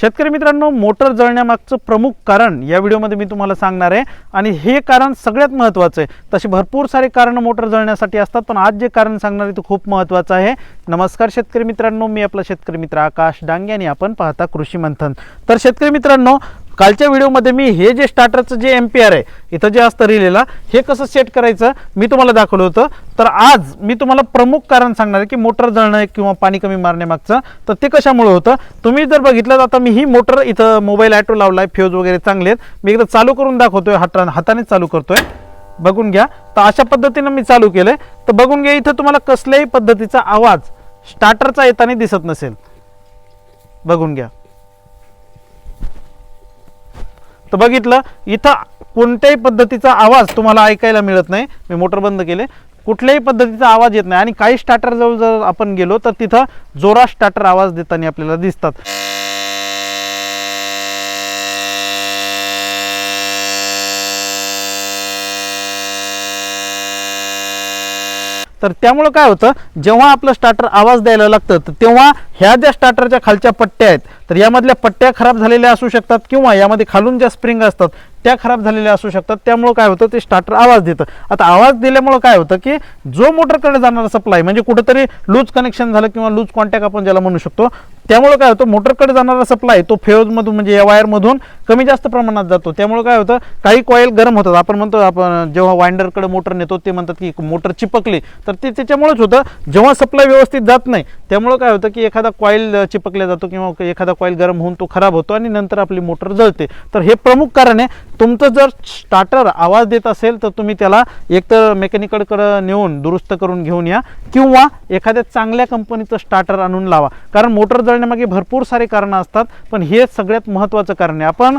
शेतकरी मित्रांनो मोटर जळण्यामागचं प्रमुख कारण या व्हिडिओमध्ये मी तुम्हाला सांगणार आहे. आणि हे कारण सगळ्यात महत्त्वाचं आहे. तसे भरपूर सारे कारणं मोटर जळण्यासाठी असतात पण आज जे कारण सांगणार आहे ते खूप महत्त्वाचं आहे. नमस्कार शेतकरी मित्रांनो मी आपला शेतकरी मित्र आकाश डांगे आणि आपण पाहता कृषी मंथन. तर शेतकरी मित्रांनो कालच्या व्हिडिओमध्ये मी हे जे स्टार्टरचं जे एम पी आर आहे इथं जे असतं रिलेला हे कसं सेट करायचं मी तुम्हाला दाखवलं होतं. तर आज मी तुम्हाला प्रमुख कारण सांगणार आहे की मोटर जळणं किंवा पाणी कमी मारण्यामागचं. तर ते कशामुळे होतं? तुम्ही जर बघितलं तर आता मी ही मोटर इथं मोबाईल ॲटो लावला आहे फ्यूज वगैरे चांगले आहेत. मी एकदा चालू करून दाखवतोय हाता हाताने चालू करतोय. बघून घ्या. तर अशा पद्धतीनं मी चालू केलंय. तर बघून घ्या इथं तुम्हाला कसल्याही पद्धतीचा आवाज स्टार्टरचा येताना दिसत नसेल. बघून घ्या. तर बघितलं इथं कोणत्याही पद्धतीचा आवाज तुम्हाला ऐकायला मिळत नाही. मी मोटर बंद केले. कुठल्याही पद्धतीचा आवाज येत नाही. आणि काही स्टार्टर जवळ जर आपण गेलो तर तिथं जोरात स्टार्टर आवाज देताना आपल्याला दिसतात. तर त्यामुळं काय होतं जेव्हा आपलं स्टार्टर आवाज द्यायला लागतं तर तेव्हा ह्या ज्या स्टार्टरच्या खालच्या पट्ट्या आहेत तर यामधल्या पट्ट्या खराब झालेल्या असू शकतात किंवा यामध्ये खालून ज्या स्प्रिंग असतात त्या खराब झालेल्या असू शकतात त्यामुळं काय होतं ते स्टार्टर आवाज देतं. आता आवाज दिल्यामुळं काय होतं की जो मोटरकडे जाणारा सप्लाय म्हणजे कुठेतरी लूज कनेक्शन झालं किंवा लूज कॉन्टॅक्ट आपण ज्याला म्हणू शकतो त्यामुळे काय होतं मोटरकडे जाणारा सप्लाय तो फेजमधून म्हणजे या वायरमधून कमी जास्त प्रमाणात जातो. त्यामुळे काय होतं काही कॉईल गरम होतात. आपण म्हणतो आपण जेव्हा वाइंडरकडे मोटर नेतो ते म्हणतात की मोटर चिपकली. तर ते त्याच्यामुळेच होतं जेव्हा सप्लाय व्यवस्थित जात नाही त्यामुळं काय होतं की एखादा कॉईल चिपकला जातो किंवा एखादा कॉईल गरम होऊन तो खराब होतो आणि नंतर आपली मोटर जळते. तर हे प्रमुख कारण आहे तुमचं जर स्टार्टर आवाज देत असेल तर तुम्ही त्याला एकतर मेकॅनिकडकडे नेऊन दुरुस्त करून घेऊन या किंवा एखाद्या चांगल्या कंपनीचं स्टार्टर आणून लावा. कारण मोटर जळण्यामागे भरपूर सारे कारणं असतात पण हे सगळ्यात महत्त्वाचं कारण आहे. आपण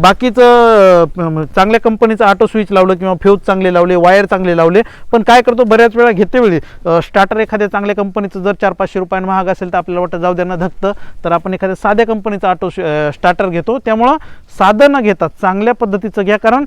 बाकीचं चांगल्या कंपनीचं ऑटो स्विच लावलं किंवा फ्यूज चांगले लावले वायर चांगले लावले पण काय करतो बऱ्याच वेळा घेते वेळी. स्टार्टर एखाद्या चांगल्या कंपनीचं जर चार पाचशे रुपयांना महाग असेल तर आपल्याला वाटतं जाऊ द्यांना धकतं तर आपण एखाद्या साध्या कंपनीचा ऑटो स्टार्टर घेतो. त्यामुळं साधनं घेतात चांगल्या पद्धतीचं घ्या. कारण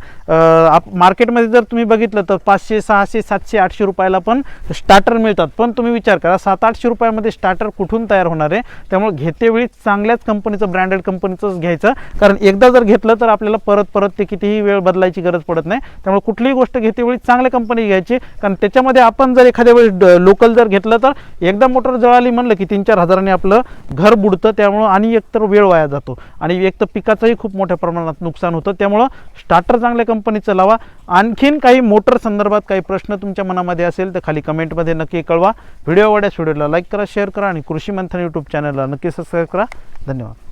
आप मार्केटमध्ये जर तुम्ही बघितलं तर पाचशे सहाशे सातशे आठशे रुपयाला पण स्टार्टर मिळतात. पण तुम्ही विचार करा सात आठशे रुपयामध्ये स्टार्टर कुठून तयार होणार आहे? त्यामुळे घेतेवेळी चांगल्याच कंपनीचं ब्रँडेड कंपनीचंच घ्यायचं. कारण एकदा जर घेतलं तर आपल्याला परत परत ते कितीही वेळ बदलायची गरज पडत नाही. त्यामुळे कुठलीही गोष्ट घेतेवेळी चांगल्या कंपनी घ्यायची. कारण त्याच्यामध्ये आपण जर एखाद्या वेळी लोकल जर घेतलं तर एकदा मोटर जळाली म्हणलं की तीन चार हजाराने आपलं घर बुडतं. त्यामुळं आणि एकतर वेळ वाया जातो. आणि एक तर पिकाचंही खूप मोठ्या प्रमाणात नुकसान होतं. त्यामुळं स्टार्टर चांगल्या कंपनीचं लावा. आणखीन काही मोटर संदर्भात काही प्रश्न तुमच्या मनामध्ये असेल तर खाली कमेंटमध्ये नक्की कळवा. व्हिडिओ आवडल्यास व्हिडिओला लाईक करा शेअर करा आणि कृषी मंथन यूट्यूब चॅनलला नक्की सबस्क्राईब करा. धन्यवाद.